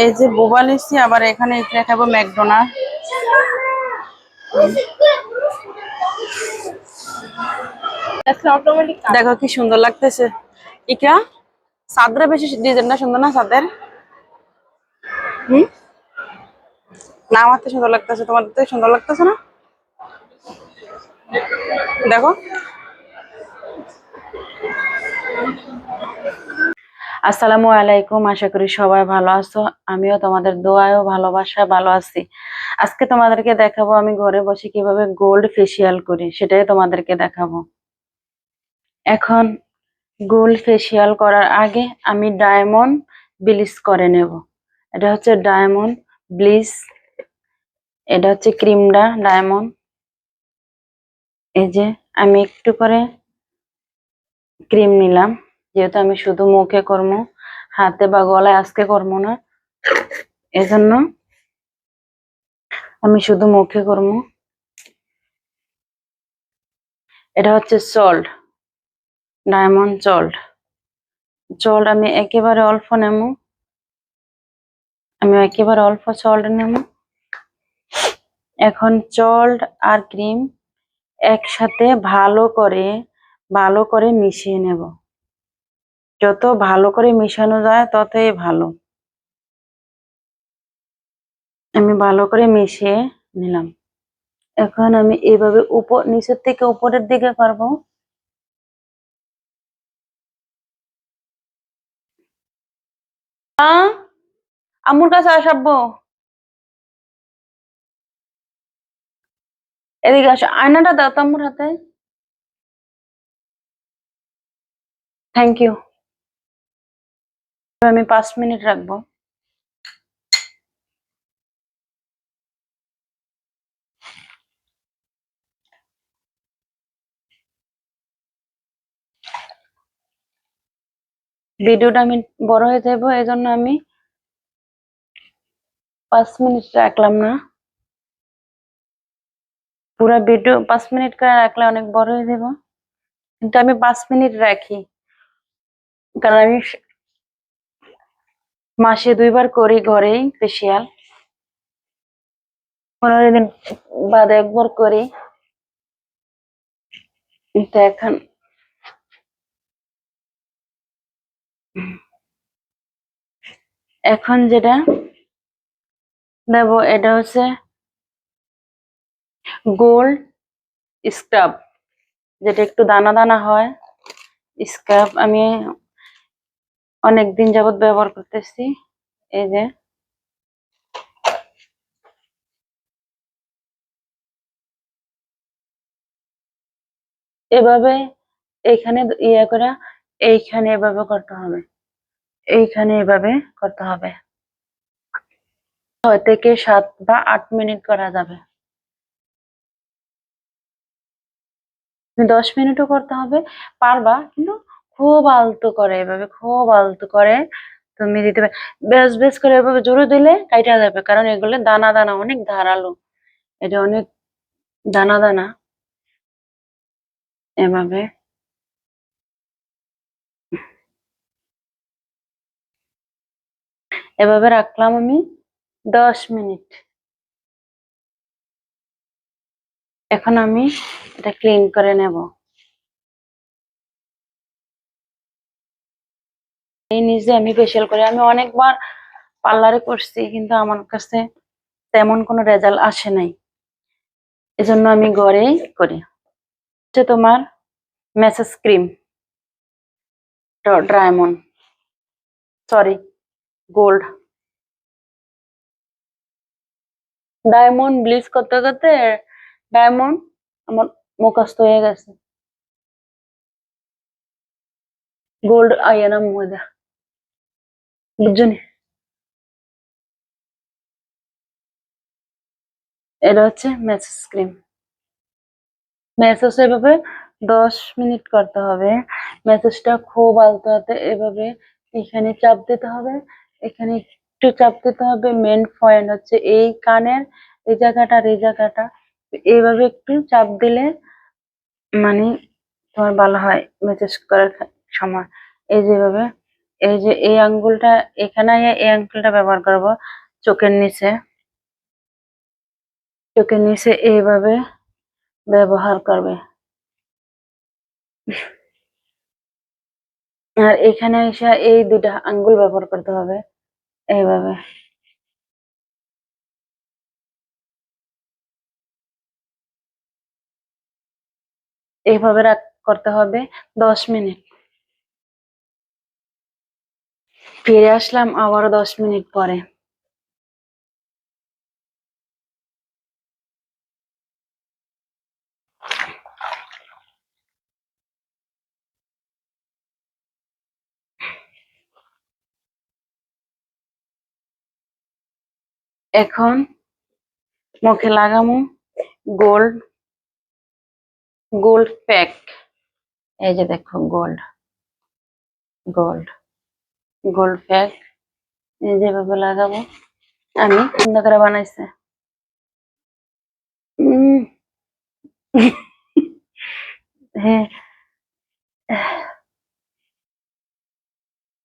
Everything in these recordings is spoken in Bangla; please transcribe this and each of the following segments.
এই যে বোবা নিচ্ছি, আবার এখানে খাব অটোমেটিক দেখো কি সুন্দর লাগতেছে। ইকরা, সাদরে বেশি ডিজাইনটা সুন্দর না সাদের? হুম? না, আমার তো সুন্দর লাগতেছে তোমার তো সুন্দর লাগতেছে না? দেখো। আসসালামু আলাইকুম, আশা করি সবাই ভালো আছো। আমিও তোমাদের দোয়ায়ও ভালোবাসা ভালো আছি। আজকে তোমাদেরকে দেখাবো আমি ঘরে বসে কীভাবে গোল্ড ফেসিয়াল করি, সেটাই তোমাদেরকে দেখাবো। এখন গোল্ড ফেসিয়াল করার আগে আমি ডায়মন্ড ব্লিচ করে নেব। এটা হচ্ছে ডায়মন্ড ব্লিচ এটা হচ্ছে ক্রিমটা ডায়মন্ড এই যে আমি একটু করে ক্রিম নিলাম। যেহেতু আমি শুধু মুখে করব হাতে বা গলায় আজকে করব না এজন্য আমি শুধু মুখে করব এটা হচ্ছে সল্ট ডায়মন্ড সল্ট সল্ট আমি একেবারে অল্প নেব। আমি একেবারে অল্প সল্ট নেব। এখন সল্ট আর ক্রিম একসাথে ভালো করে ভালো করে মিশিয়ে নেব। যত ভালো করে মিশানো যায় ততই ভালো। আমি ভালো করে মিশিয়ে নিলাম। এখন আমি এইভাবে উপর নিচের থেকে উপরের দিকে করব। আহ, আম্মুর কাছে আসাব্বো এদিকে আসো। আয়নাটা দাও তো আম্মুর হাতে। থ্যাংক ইউ আমি পাঁচ মিনিট রাখব। ভিডিওটা আমি বড় হয়ে যাব এই জন্য আমি পাঁচ মিনিট রাখলাম না। পুরো ভিডিও পাঁচ মিনিট করে রাখলে অনেক বড় হয়ে যাব। কিন্তু আমি পাঁচ মিনিট রাখি। কারণ আমি মাসে দুইবার করি ঘরেই ফেসিয়াল পনেরো দিন বাদে একবার করি। এখন এখন যেটা দেব এটা হচ্ছে গোল্ড স্ক্রাব। যেটা একটু দানা দানা হয়, স্ক্রাব আমি অনেক দিন যাবত ব্যবহার করতেছি। এই যে। এভাবে এইখানে ইয়ে করে, এইখানে এভাবে করতে হবে। এইখানে এভাবে করতে হবে। ছয় থেকে সাত বা আট মিনিট করা যাবে। দশ মিনিটও করতে হবে, পারবা, কিন্তু খুব আলতো করে, এভাবে খুব আলতো করে তুমি দিতে পারবে বেশ বেশ করে এভাবে জোরে দিলে কাইটা যাবে, কারণ এগুলো দানা দানা, অনেক ধারালো। এটা অনেক দানা দানা। এভাবে। এভাবে রাখলাম আমি দশ মিনিট। এখন আমি এটা ক্লিন করে নেব। এই নিজে আমি ফেশিয়াল করি। আমি অনেকবার পার্লারে করছি, কিন্তু আমার কাছে তেমন কোনো রেজাল্ট আসে নাই। এজন্য আমি ঘরেই করি। হচ্ছে তোমার massage cream diamond sorry gold diamond bleach করতে করতে ডায়মন্ড আমার মুখস্থ হয়ে গেছে। গোল্ড আইয়ানা ময়দা। বুঝছনি এটা হচ্ছে মেসেজ ক্রিম মেসেজ এভাবে দশ মিনিট করতে হবে। মেসেজটা খুব আলতো হাতে এভাবে এখানে চাপ দিতে হবে। এখানে একটু চাপ দিতে হবে। মেন পয়েন্ট হচ্ছে এই কানের এই জায়গাটা আর এই জায়গাটা। এইভাবে একটু চাপ দিলে মানে তোমার ভালো হয় মেসেজ করার সময়। এই যেভাবে এই যে এই আঙ্গুলটা, এখানে এই আঙ্গুলটা ব্যবহার করব চোখের নিচে। চোখের নিচে এইভাবে ব্যবহার করবে। আর এখানে এসে এই দুটা আঙ্গুল ব্যবহার করতে হবে, এইভাবে। এইভাবে রাখ, করতে হবে দশ মিনিট। ফিরে আসলাম আবারও দশ মিনিট পরে। এখন মুখে লাগামো গোল্ড গোল্ড প্যাক। এই যে দেখো, গোল্ড গোল্ড। গোল্ড প্যাক যেভাবে লাগাবো। আমি সুন্দর করে বানাইছে। হ্যাঁ।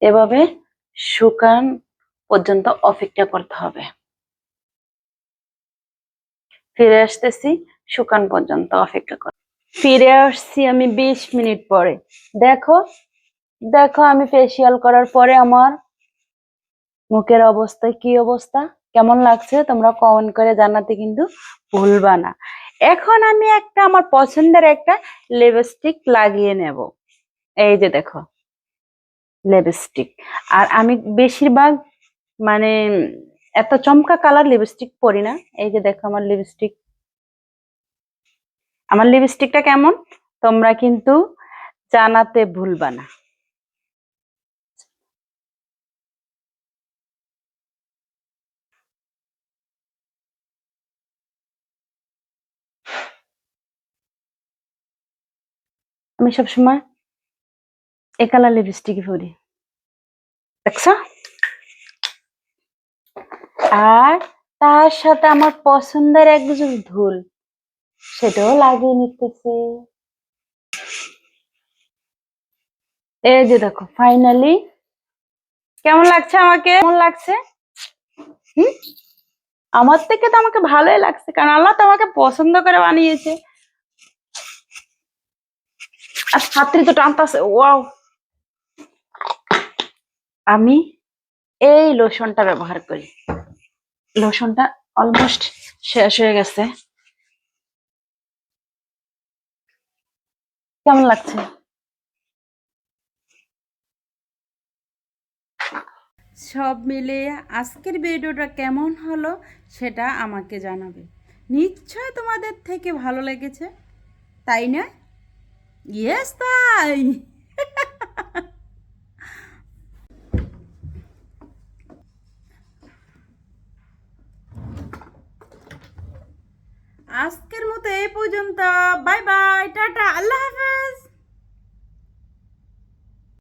এভাবে শুকান পর্যন্ত অপেক্ষা করতে হবে। ফিরে আসতেছি, শুকান পর্যন্ত অপেক্ষা কর ফিরে আসছি আমি বিশ মিনিট পরে। দেখো দেখো, আমি ফেসিয়াল করার পরে আমার মুখের অবস্থা কি অবস্থা? কেমন লাগছে? তোমরা কমেন্ট করে জানাতে কিন্তু ভুলবা না। এখন আমি একটা আমার পছন্দের একটা লিপস্টিক লাগিয়ে নেব। এই যে দেখো লিপস্টিক আর আমি বেশিরভাগ মানে এত চমকা কালার লিপস্টিক পরি না। এই যে দেখো, আমার লিপস্টিক আমার লিপস্টিকটা কেমন? তোমরা কিন্তু জানাতে ভুলবা না। আমি সবসময় এ কালার লিপস্টিকই পরি। দেখছ? আর তার সাথে আমার পছন্দের একজন ধুল, সেটাও লাগিয়ে নিতেছে। এই যে দেখো ফাইনালি কেমন লাগছে আমাকে? কেমন লাগছে? হুম? আমার থেকে তো আমাকে ভালোই লাগছে, কারণ আল্লাহ তো আমাকে পছন্দ করে বানিয়েছে। আর ছাত্রী তো ওয়াও। আমি এই লোশনটা ব্যবহার করি। লোশনটা অলমোস্ট শেষ হয়ে গেছে। কেমন লাগছে? সব মিলিয়ে আজকের ভিডিওটা কেমন হলো সেটা আমাকে জানাবে। নিশ্চয় তোমাদের থেকে ভালো লেগেছে, তাই না? ইয়েস তাই আজকের মতো এই পর্যন্ত বাই বাই টাটা আল্লাহ হাফেজ